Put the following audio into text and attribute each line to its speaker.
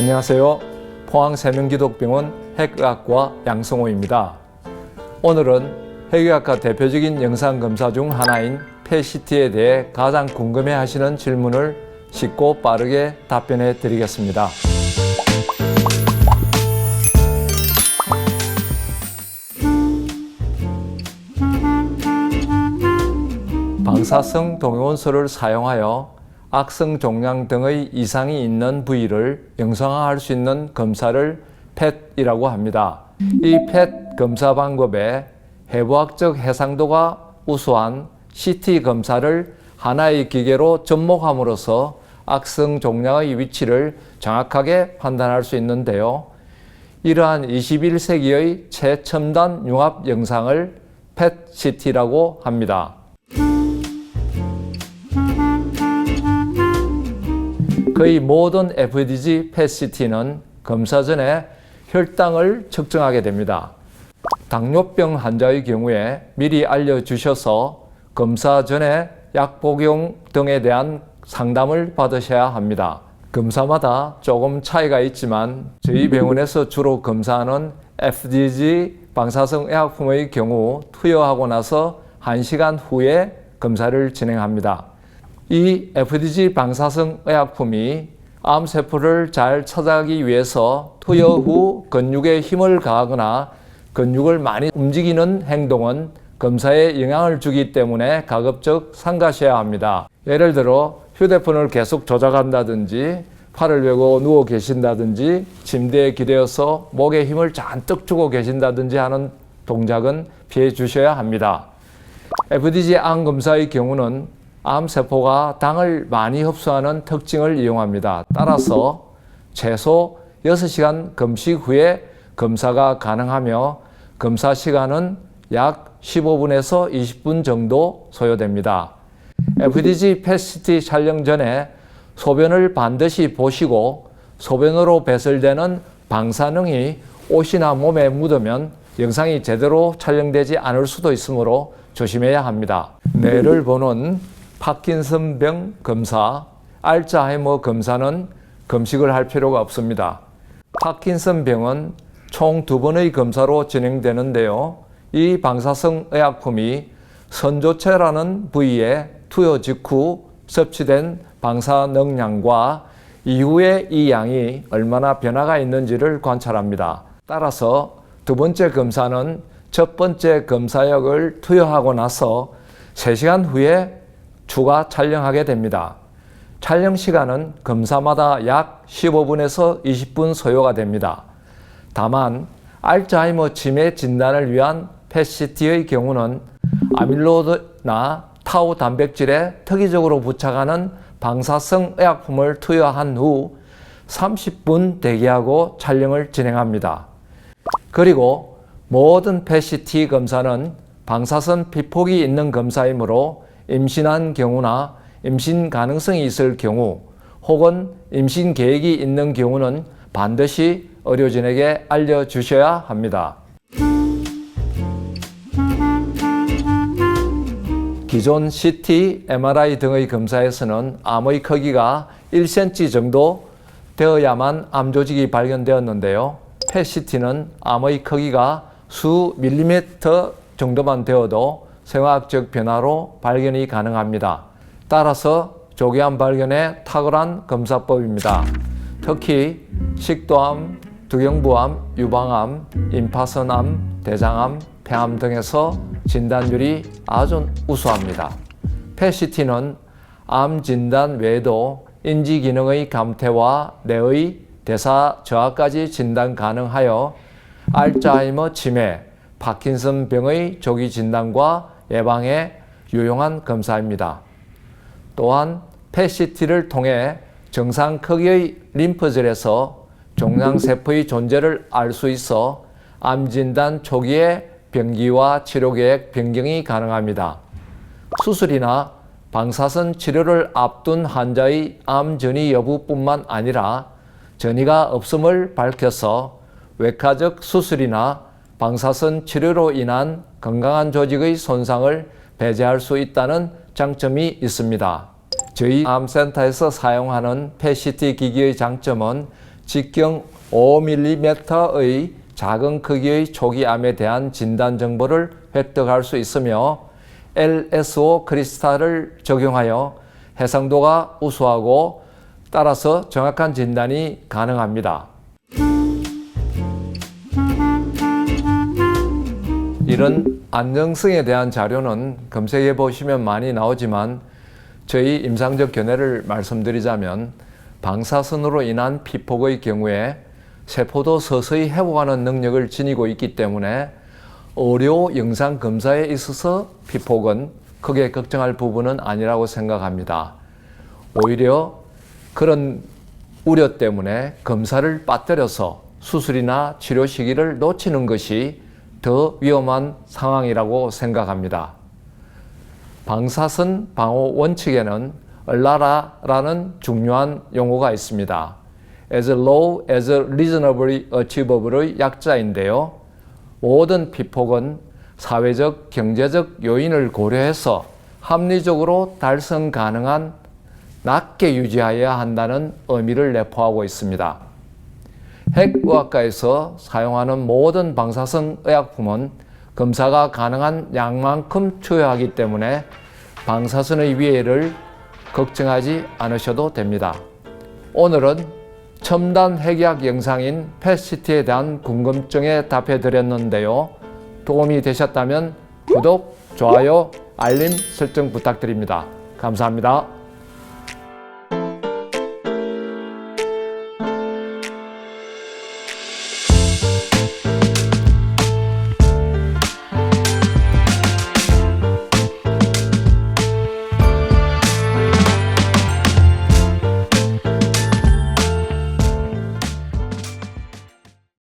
Speaker 1: 안녕하세요. 포항 세명기독병원 핵의학과 양성호입니다. 오늘은 핵의학과 대표적인 영상 검사 중 하나인 PET에 대해 가장 궁금해 하시는 질문을 쉽고 빠르게 답변해 드리겠습니다. 방사성 동요원소를 사용하여 악성 종양 등의 이상이 있는 부위를 영상화할 수 있는 검사를 PET이라고 합니다. 이 PET 검사 방법에 해부학적 해상도가 우수한 CT 검사를 하나의 기계로 접목함으로써 악성 종양의 위치를 정확하게 판단할 수 있는데요. 이러한 21세기의 최첨단 융합 영상을 PET-CT라고 합니다. 거의 모든 FDG PET-CT는 검사 전에 혈당을 측정하게 됩니다. 당뇨병 환자의 경우에 미리 알려주셔서 검사 전에 약 복용 등에 대한 상담을 받으셔야 합니다. 검사마다 조금 차이가 있지만 저희 병원에서 주로 검사하는 FDG 방사성 의약품의 경우 투여하고 나서 1시간 후에 검사를 진행합니다. 이 FDG 방사성 의약품이 암세포를 잘 찾아가기 위해서 투여 후 근육에 힘을 가하거나 근육을 많이 움직이는 행동은 검사에 영향을 주기 때문에 가급적 삼가셔야 합니다. 예를 들어 휴대폰을 계속 조작한다든지 팔을 베고 누워 계신다든지 침대에 기대어서 목에 힘을 잔뜩 주고 계신다든지 하는 동작은 피해 주셔야 합니다. FDG 암 검사의 경우는 암세포가 당을 많이 흡수하는 특징을 이용합니다. 따라서 최소 6시간 금식 후에 검사가 가능하며 검사 시간은 약 15분에서 20분 정도 소요됩니다. FDG 패시티 촬영 전에 소변을 반드시 보시고 소변으로 배설되는 방사능이 옷이나 몸에 묻으면 영상이 제대로 촬영되지 않을 수도 있으므로 조심해야 합니다. 뇌를 보는 파킨슨병 검사, 알츠하이머 검사는 검식을 할 필요가 없습니다. 파킨슨병은 총 두 번의 검사로 진행되는데요. 이 방사성 의약품이 선조체라는 부위에 투여 직후 섭취된 방사 능량과 이후에 이 양이 얼마나 변화가 있는지를 관찰합니다. 따라서 두 번째 검사는 첫 번째 검사약을 투여하고 나서 3시간 후에 추가 촬영하게 됩니다. 촬영 시간은 검사마다 약 15분에서 20분 소요가 됩니다. 다만 알츠하이머 치매 진단을 위한 PET-CT의 경우는 아밀로이드나 타우 단백질에 특이적으로 부착하는 방사성 의약품을 투여한 후 30분 대기하고 촬영을 진행합니다. 그리고 모든 PET 검사는 방사선 피폭이 있는 검사이므로 임신한 경우나 임신 가능성이 있을 경우 혹은 임신 계획이 있는 경우는 반드시 의료진에게 알려주셔야 합니다. 기존 CT, MRI 등의 검사에서는 암의 크기가 1cm 정도 되어야만 암 조직이 발견되었는데요. PET-CT는 암의 크기가 수 밀리미터 정도만 되어도 생화학적 변화로 발견이 가능합니다. 따라서 조기암 발견에 탁월한 검사법입니다. 특히 식도암, 두경부암, 유방암, 임파선암, 대장암, 폐암 등에서 진단율이 아주 우수합니다. PET-CT는 암 진단 외에도 인지 기능의 감퇴와 뇌의 대사 저하까지 진단 가능하여 알츠하이머 치매, 파킨슨 병의 조기 진단과 예방에 유용한 검사입니다. 또한 PET-CT를 통해 정상 크기의 림프절에서 종양세포의 존재를 알 수 있어 암 진단 초기에 병기와 치료 계획 변경이 가능합니다. 수술이나 방사선 치료를 앞둔 환자의 암 전이 여부뿐만 아니라 전이가 없음을 밝혀서 외과적 수술이나 방사선 치료로 인한 건강한 조직의 손상을 배제할 수 있다는 장점이 있습니다. 저희 암센터에서 사용하는 PET-CT 기기의 장점은 직경 5mm의 작은 크기의 초기 암에 대한 진단 정보를 획득할 수 있으며 LSO 크리스탈을 적용하여 해상도가 우수하고 따라서 정확한 진단이 가능합니다. 이런 안정성에 대한 자료는 검색해 보시면 많이 나오지만 저희 임상적 견해를 말씀드리자면 방사선으로 인한 피폭의 경우에 세포도 서서히 회복하는 능력을 지니고 있기 때문에 의료 영상 검사에 있어서 피폭은 크게 걱정할 부분은 아니라고 생각합니다. 오히려 그런 우려 때문에 검사를 빠뜨려서 수술이나 치료 시기를 놓치는 것이 더 위험한 상황이라고 생각합니다. 방사선 방호 원칙에는 얼라라라는 중요한 용어가 있습니다. as low as reasonably achieveable의 약자인데요. 모든 피폭은 사회적, 경제적 요인을 고려해서 합리적으로 달성 가능한 낮게 유지하여야 한다는 의미를 내포하고 있습니다. 핵의학과에서 사용하는 모든 방사선 의약품은 검사가 가능한 양만큼 투여하기 때문에 방사선의 위해를 걱정하지 않으셔도 됩니다. 오늘은 첨단 핵의학 영상인 패시티에 대한 궁금증에 답해 드렸는데요. 도움이 되셨다면 구독, 좋아요, 알림 설정 부탁드립니다. 감사합니다.